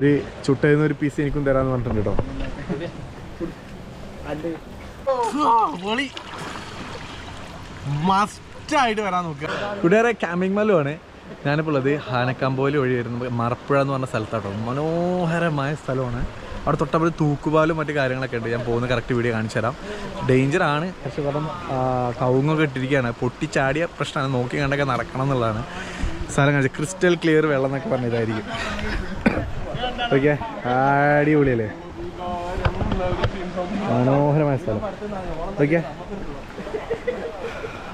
ഒരു ചുട്ടുന്ന ഒരു പീസ് എനിക്കും തരാന്ന് പറഞ്ഞിട്ടുണ്ട് കേട്ടോ. മസ്റ്റായിട്ട് വരാൻ നോക്കുക ഇവിടെ ക്യാമ്പിംഗ് മലുമാണ് ഞാനിപ്പോൾ ഉള്ളത് ഹാനക്കാമ്പോലി വഴി വരുന്നത്. മറപ്പുഴ എന്ന് പറഞ്ഞ സ്ഥലത്താട്ടോ. മനോഹരമായ സ്ഥലമാണ്. അവിടെ തൊട്ടപ്പോൾ തൂക്കുപാലും മറ്റു കാര്യങ്ങളൊക്കെ ഉണ്ട്. ഞാൻ പോകുന്ന കറക്റ്റ് വീഡിയോ കാണിച്ചു തരാം. ഡേഞ്ചർ ആണ്. പക്ഷെ കാരണം കവുങ്ങൊക്കെ ഇട്ടിരിക്കുകയാണ്. പൊട്ടിച്ചാടിയ പ്രശ്നമാണ്. നോക്കി കണ്ടൊക്കെ നടക്കണം എന്നുള്ളതാണ്. സ്ഥലം കാണിച്ചത്. ക്രിസ്റ്റൽ ക്ലിയർ വെള്ളം എന്നൊക്കെ പറഞ്ഞ ഇതായിരിക്കും. ഓക്കെ അടിപൊളിയല്ലേ? മനോഹരമായ സ്ഥലം. ഓക്കെ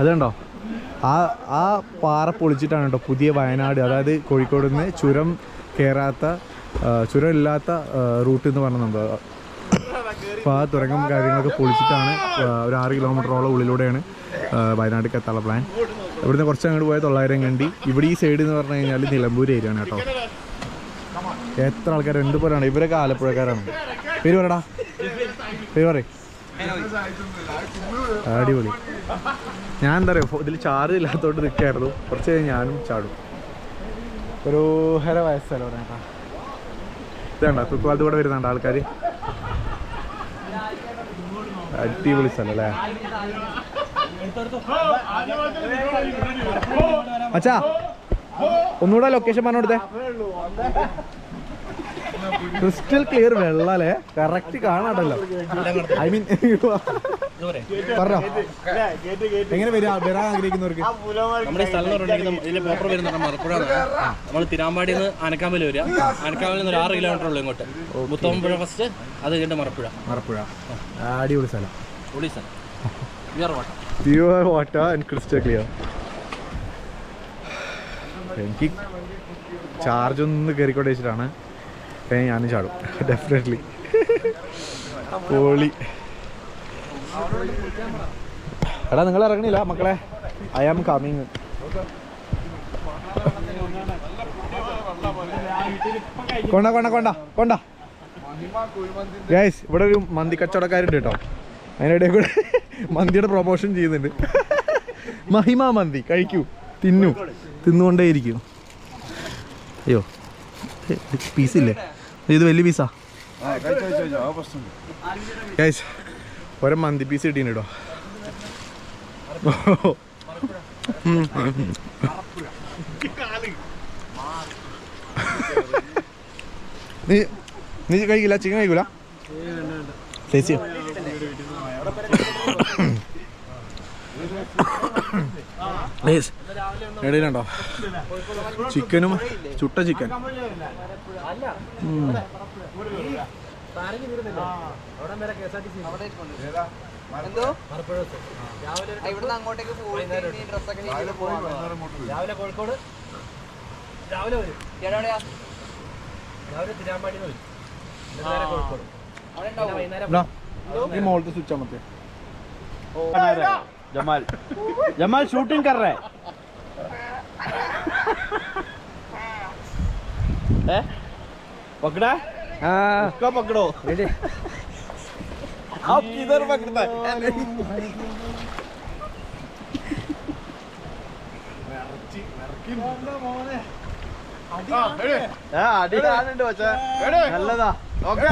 അതുണ്ടോ? ആ ആ പാറ പൊളിച്ചിട്ടാണ് കേട്ടോ പുതിയ വയനാട് അതായത് കോഴിക്കോട് നിന്ന് ചുരം കയറാത്ത ചുരം ഇല്ലാത്ത റൂട്ട് എന്ന് പറയുന്നുണ്ട് അപ്പോൾ ആ തുരങ്കം കാര്യങ്ങളൊക്കെ പൊളിച്ചിട്ടാണ് ഒരു ആറ് കിലോമീറ്ററോളം ഉള്ളിലൂടെയാണ് വയനാട്ടിലേക്ക് എത്താനുള്ള പ്ലാൻ ഇവിടുന്ന് കുറച്ച് അങ്ങോട്ട് പോയാൽ തൊള്ളായിരം കണ്ടി. ഇവിടെ ഈ സൈഡ് എന്ന് പറഞ്ഞു കഴിഞ്ഞാൽ നിലമ്പൂർ ഏരിയ ആണ് കേട്ടോ. എത്ര ആൾക്കാർ എന്ത് പേരാണ്. ഇവരൊക്കെ ആലപ്പുഴക്കാരാണ്. പേര് പറയടാ. പേര് പറയും. അടിപൊളി. ഞാൻ എന്താ പറയുക ഇതിൽ ചാറ് ഇല്ലാത്തോണ്ട് നിൽക്കായിരുന്നു കുറച്ച് കഴിഞ്ഞ് ഞാനും ചാടും. ഒരു ഹര വയസ്സല്ലോ കേട്ടോ. ഇതേണ്ട തൂക്കുവാലത്ത് കൂടെ വരുന്നുണ്ട് ആൾക്കാർ അടിപൊളി സ്ഥലം അല്ലേ? അച്ഛാ ഒന്നുകൂടെ ലൊക്കേഷൻ പറഞ്ഞു കൊടുത്തേ. ക്രിസ്റ്റൽ ക്ലിയർ വെള്ളല്ലേ? കറക്റ്റ് കാണാട്ടല്ലോ ഐ മീൻ പറഞ്ഞോ. എങ്ങനെ വരാ വരാൻ ആഗ്രഹിക്കുന്നവർക്ക്? നമ്മുടെ സ്ഥലം എന്ന് പറഞ്ഞിട്ടുണ്ടെങ്കിൽ ഇതിന്റെ പേപ്പർ വരുന്ന മറപ്പുഴ നമ്മൾ തിരാമ്പാടിയിൽ നിന്ന് ആനക്കാമ്പൽ വരിക. അനക്കാമ്പലിൽ നിന്ന് ഒരു ആറ് കിലോമീറ്റർ ഉള്ളൂ ഇങ്ങോട്ട്. മുത്തമ്പുഴ ഫസ്റ്റ് അത് കഴിഞ്ഞിട്ട് മറപ്പുഴ. മറപ്പുഴ. അടിപൊളി സ്ഥലം. അടിപൊളി സ്ഥലം. Pure water pure water and crystal clear എനിക്ക് ചാർജ് ഒന്ന് കയറിക്കോട്ടെ വെച്ചിട്ടാണ് ഞാനും ചാടും. ഡെഫിനറ്റ്ലി പൊളി. എടാ നിങ്ങൾ ഇറങ്ങണില്ല മക്കളെ. ഐ ആം കമ്മിങ് കൊണ്ട കൊണ്ട കൊണ്ട കൊണ്ട. ഗൈസ് ഇവിടെ ഒരു മന്തി കച്ചവടക്കാരുണ്ട് കേട്ടോ. അതിനിടയിൽ കൂടെ മന്തിയുടെ പ്രൊമോഷൻ ചെയ്യുന്നുണ്ട്. മഹിമ മന്തി കഴിക്കൂ. തിന്നു. തിന്നുകൊണ്ടേയിരിക്കും. അയ്യോ പീസില്ലേ ഇത് വലിയ പീസാ ഗൈസ് ഒരേ മന്തി പീസ് കിട്ടീന് കേട്ടോ നീ നീ കഴിക്കില്ല? ചിക്കൻ കഴിക്കൂല? ചേച്ചി ഇടയിലുണ്ടോ ചിക്കനും ചുട്ട ചിക്കൻ. ഇവിടുന്ന് അങ്ങോട്ടേക്ക് രാവിലെ കോഴിക്കോട് രാവിലെ വരും എവിടെയാ രാവിലെ തിരാമ്പാടി വരും നേരെ കോഴിക്കോട് അവിടെ ഉണ്ടാവും വൈകുന്നേരം ഈ മോളത്തെ സ്വിച്ച് അമർത്തിയ जमाल जमाल शूटिंग कर रहा है हैं? पकड़ा उसका पकड़ो आप किधर पकड़ता है ആ, അടി കാണുന്നുണ്ട് പക്ഷേ നല്ലതാ ഓക്കെ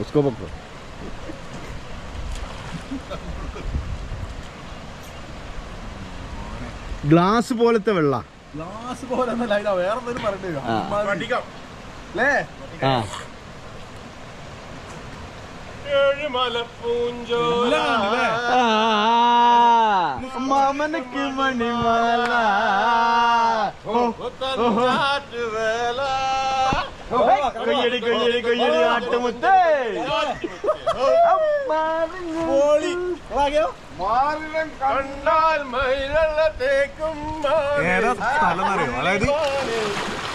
उसको पकड़ो ഗ്ലാസ് പോലത്തെ വെള്ള ഗ്ലാസ് പോലെ ഒന്നല്ല ഇതാ വേറെ എന്തെങ്കിലും പറഞ്ഞിട്ട് അല്ലേ ആ മാമനക്ക് മണിമാല കൊയ്യടി ഏതാ സ്ഥലം എന്നറിയോ അതായത്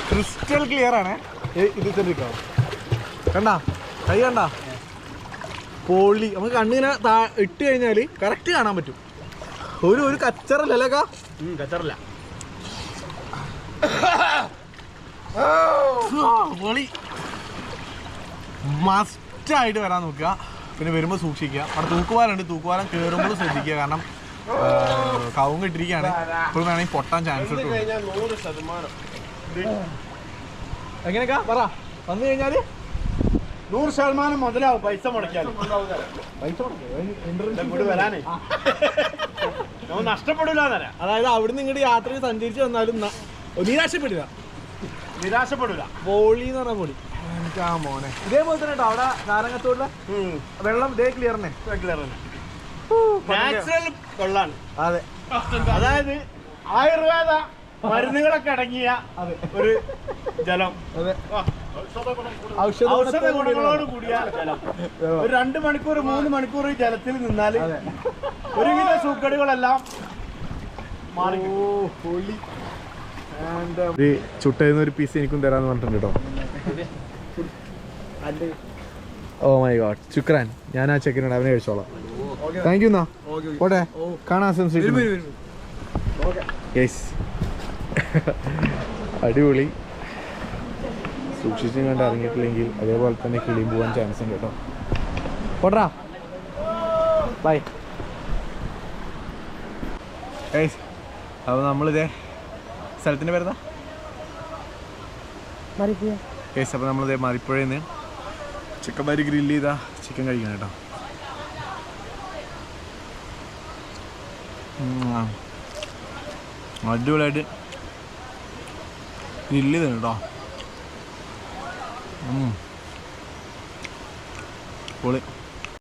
ക്രിസ്റ്റൽ ക്ലിയർ ആണ് ഇത് ചെറിയോ കണ്ടാ? കൈ കണ്ടാ പൊളി നമുക്ക് കണ്ണിങ്ങനെ ഇട്ട് കഴിഞ്ഞാൽ കറക്റ്റ് കാണാൻ പറ്റും ഒരു ഒരു കച്ചറല്ലല്ലേ കാ കച്ചറില്ല പൊളി. മസ്റ്റായിട്ട് വരാൻ നോക്കുക. പിന്നെ വരുമ്പോൾ സൂക്ഷിക്കുക. അവിടെ തൂക്കുവാലുണ്ട് തൂക്കുവാലം കയറുമ്പോൾ ശ്രദ്ധിക്കുക. കാരണം കവും കിട്ടിരിക്കുകയാണ് ഇപ്പോൾ വേണമെങ്കിൽ പൊട്ടാൻ ചാൻസ് ഉണ്ട് കഴിഞ്ഞാൽ നൂറ് ശതമാനം. എങ്ങനെയൊക്കെ? പറ. വന്നു കഴിഞ്ഞാൽ നൂറ് ശതമാനം മുതലാവും പൈസ മുടക്കിയാലും നമ്മൾ നഷ്ടപ്പെടില്ല എന്നല്ല അതായത് അവിടുന്ന് ഇങ്ങോട്ട് യാത്രയിൽ സഞ്ചരിച്ച് വന്നാലും ന- നിരാശപ്പെടില്ല നിരാശപ്പെടില്ല പൊളി എന്ന് പറഞ്ഞ പൊളി. എനിക്കാ മോനെ. ഇതേപോലെ തന്നെ കേട്ടോ അവിടെ നാരങ്ങത്തോടുള്ള വെള്ളം ഇതേ ക്ലിയർ തന്നെ. നാച്ചുറൽ വെള്ളാണ്. അതെ. അതായത് ആയുർവേദ മരുന്നുകളൊക്കെ അടങ്ങിയ ഒരു ജലം. അതെ. ഔഷധ ഗുണങ്ങളോട് കൂടിയ ജലം. ഒരു രണ്ട് മണിക്കൂർ മൂന്ന് മണിക്കൂർ ഈ ജലത്തിൽ നിന്നാൽ ഒരുവിധ സൂക്കടുകളെല്ലാം മാറി പൊളി. ഒരു ചുട്ടുന്ന ഒരു പീസ് എനിക്കും തരാന്ന് പറഞ്ഞിട്ടുണ്ട് കേട്ടോ ഓ മൈ ഗോഡ് ശുക്രാൻ ഞാൻ ആ ചെക്കനോട് അവനെ കഴിച്ചോളാം. താങ്ക് യു എന്നാ പോട്ടെ കാണാൻ യെസ് അടിപൊളി. സൂക്ഷിച്ചും കണ്ട് ഇറങ്ങിയിട്ടില്ലെങ്കിൽ അതേപോലെ തന്നെ കിളിയും പോകാൻ ചാൻസ് ഉണ്ട് കേട്ടോ പോട്ടാ ബൈ അപ്പോൾ നമ്മളിതേ സ്ഥലത്തിന്റെ പേരെന്താ? കേസ് അപ്പോൾ നമ്മളത് മറിപ്പുഴയിൽ നിന്ന് ചിക്കൻ മാരി ഗ്രില്ല് ചെയ്താ ചിക്കൻ കഴിക്കണം കേട്ടോ. അടിപൊളിയായിട്ട് ഗ്രില്ല് ചെയ്തു കേട്ടോ. പൊളി.